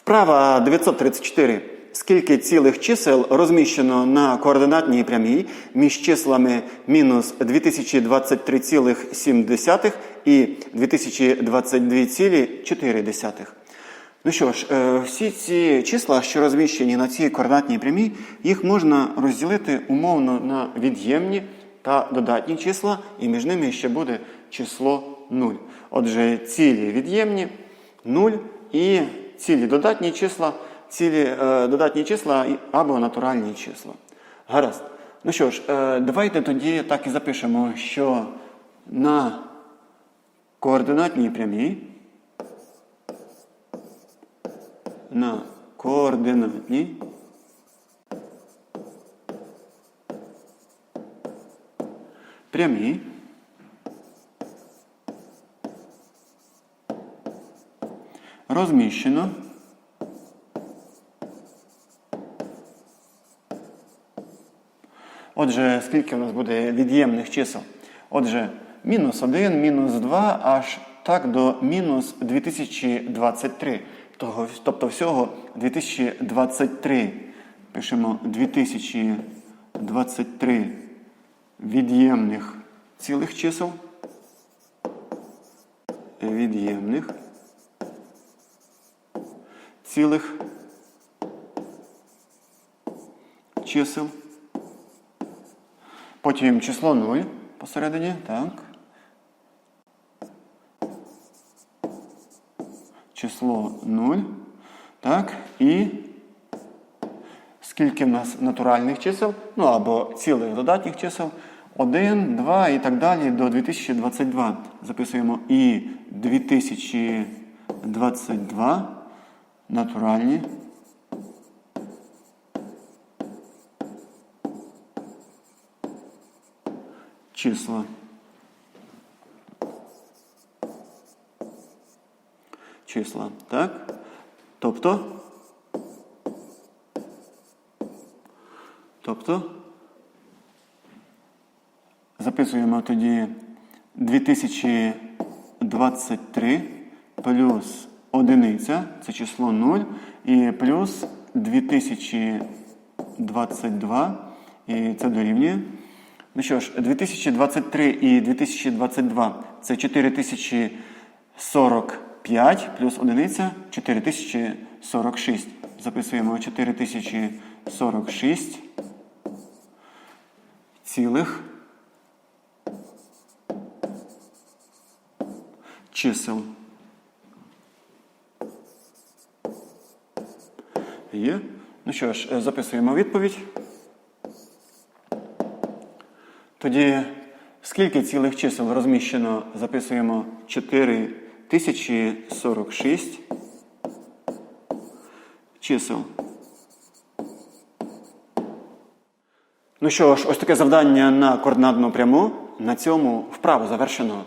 Вправа 934. Скільки цілих чисел розміщено на координатній прямій між числами мінус 2023,7 і 2022,4? Ну що ж, е, всі ці числа, що розміщені на цій координатній прямій, їх можна розділити умовно на від'ємні та додатні числа, і між ними ще буде число 0. Отже, цілі від'ємні 0 і цілі додатні числа, цілі е, додатні числа або натуральні числа. Гаразд. Ну що ж, е, давайте тоді так і запишемо, що на координатній прямій на координатній прямій розміщено Отже, скільки у нас буде від'ємних чисел? Отже, мінус 1, мінус 2, аж так до мінус 2023. Тобто всього 2023. Пишемо 2023 від'ємних цілих чисел. Від'ємних цілих чисел. Потім число 0 посередині, так. Число 0. Так. І скільки в нас натуральних чисел, ну або цілих додатніх чисел. 1, 2 і так далі до 2022. Записуємо і 2022 натуральні числа. Числа, так? Тобто. Тобто. Записуємо тоді 2023 плюс одиниця, це число 0, і плюс 2022, і це дорівнює. Ну що ж, 2023 і 2022 це 4045 плюс одиниця 4046. Записуємо 4046 цілих чисел. Є. Ну що ж, е, записуємо відповідь. Тоді скільки цілих чисел розміщено, записуємо 4046 чисел. Ну що ж, ось таке завдання на координатну пряму. На цьому вправу завершено.